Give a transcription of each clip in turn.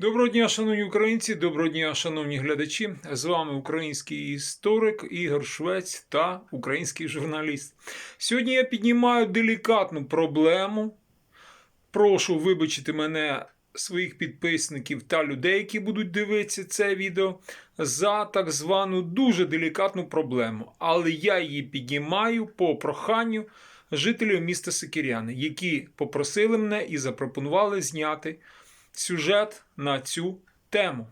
Доброго дня, шановні українці, доброго дня, шановні глядачі. З вами український історик Ігор Швець та український журналіст. Сьогодні я піднімаю делікатну проблему. Прошу вибачити мене, своїх підписників та людей, які будуть дивитися це відео, за так звану дуже делікатну проблему. Але я її піднімаю по проханню жителів міста Сикіряни, які попросили мене і запропонували зняти сюжет на цю тему.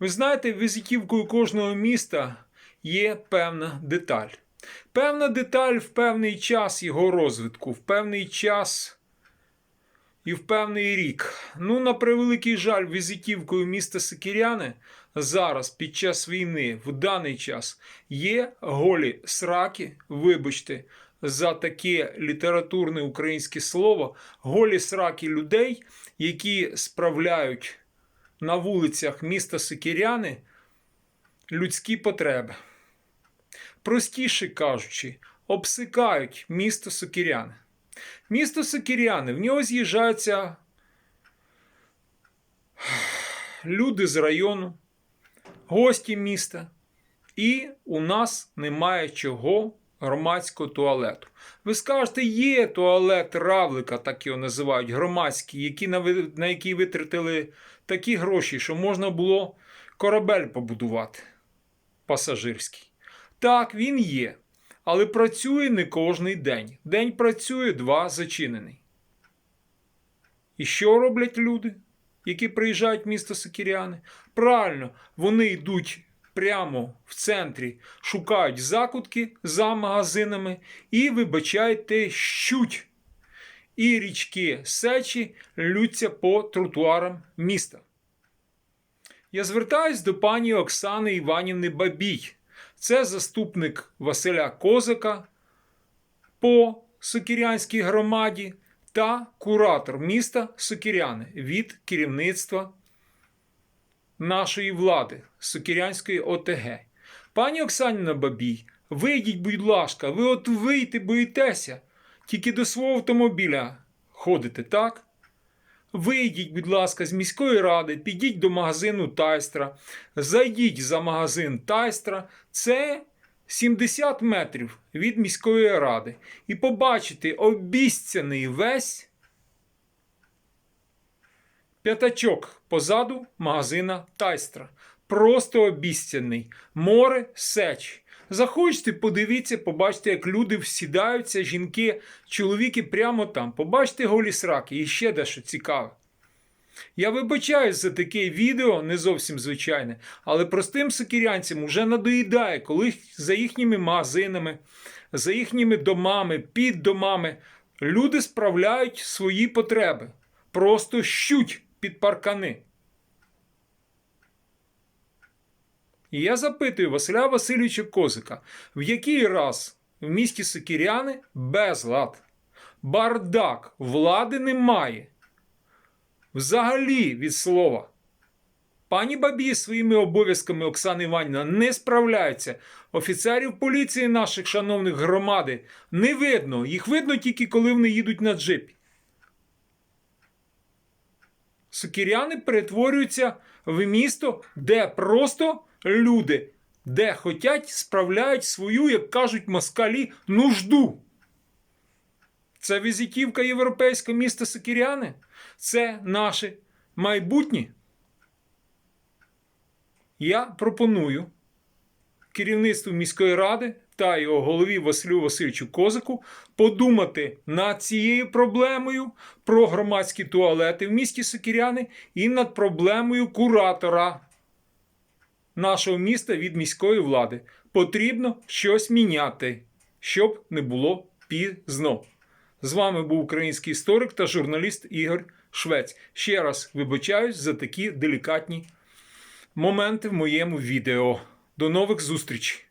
Ви знаєте, візитівкою кожного міста є певна деталь. Певна деталь в певний час його розвитку, в певний час і в певний рік. Ну, на превеликий жаль, візитівкою міста Сикіряни зараз, під час війни, в даний час, є голі сраки, вибачте, за таке літературне українське слово, голі сраки людей, які справляють на вулицях міста Сикіряни людські потреби. Простіше кажучи, обсикають місто Сокіряни. Місто Сокіряни, в нього з'їжджаються люди з району, гості міста, і у нас немає чого громадського туалету. Ви скажете, є туалет равлика, так його називають, громадський, які на, на який витратили такі гроші, що можна було корабель побудувати пасажирський. Так, він є, але працює не кожний день. День працює, два зачинений. І що роблять люди, які приїжджають в місто Сокіряни? Правильно, вони йдуть прямо в центрі, шукають закутки за магазинами і, вибачайте, щуть. І річки Сечі лються по тротуарам міста. Я звертаюсь до пані Оксани Іванівни Бабій. Це заступник Василя Козака по Сокірянській громаді та куратор міста Сокіряни від керівництва нашої влади Сокірянської ОТГ. Пані Оксаніна Бабій, вийдіть, будь ласка, ви от вийти боїтеся, тільки до свого автомобіля ходите, так? Вийдіть, будь ласка, з міської ради, підіть до магазину Тайстра, зайдіть за магазин Тайстра. Це 70 метрів від міської ради. І побачите обіцяний весь п'ятачок позаду магазина Тайстра. Просто обіцяний. Море сеч. Захочете, подивіться, побачите, як люди всідаються, жінки, чоловіки прямо там. Побачите голі сраки і ще дещо цікаве. Я вибачаюсь за таке відео, не зовсім звичайне, але простим сокірянцям уже надоїдає, коли за їхніми магазинами, за їхніми домами, під домами люди справляють свої потреби. Просто щуть під паркани. І я запитую Василя Васильовича Козика, в який раз в місті Сокіряни безлад, бардак, влади немає. Взагалі від слова. Пані Бабі своїми обов'язками Оксана Іванівна не справляється. Офіцерів поліції наших шановних громади не видно. Їх видно тільки коли вони їдуть на джипі. Сокіряни перетворюються в місто, де просто люди, де хотять, справляють свою, як кажуть москалі, нужду. Це візитівка європейського міста Сокіряни. Це наше майбутнє. Я пропоную керівництву міської ради та його голові Василю Васильовичу Козаку подумати над цією проблемою про громадські туалети в місті Сокіряни і над проблемою куратора нашого міста від міської влади. Потрібно щось міняти, щоб не було пізно. З вами був український історик та журналіст Ігор Швець. Ще раз вибачаюсь за такі делікатні моменти в моєму відео. До нових зустрічей!